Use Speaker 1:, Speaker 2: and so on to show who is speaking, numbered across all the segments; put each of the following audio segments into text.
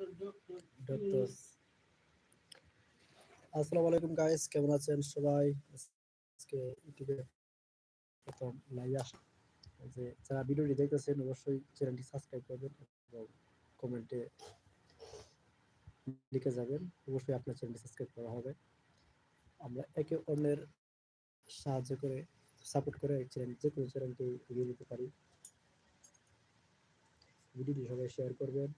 Speaker 1: Doctor. আসসালামু আলাইকুম guys কেমন আছেন সবাই? আজকে ইউটিউবে প্রথম যে যারা ভিডিওটি দেখতেছেন, অবশ্যই চ্যানেলটি সাবস্ক্রাইব করবেন এবং কমেন্টে লিখে যাবেন। অবশ্যই আপনার চ্যানেলটি সাবস্ক্রাইব করা হবে। আমরা একে অন্যের সাহায্য করে সাপোর্ট করে চ্যানেল যে কোনো এগিয়ে দিতে পারি। ভিডিওটি সবাই শেয়ার করবেন।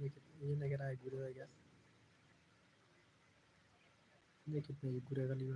Speaker 1: ये लग रहा है गुरुआ का ये कितने गुरुआ का --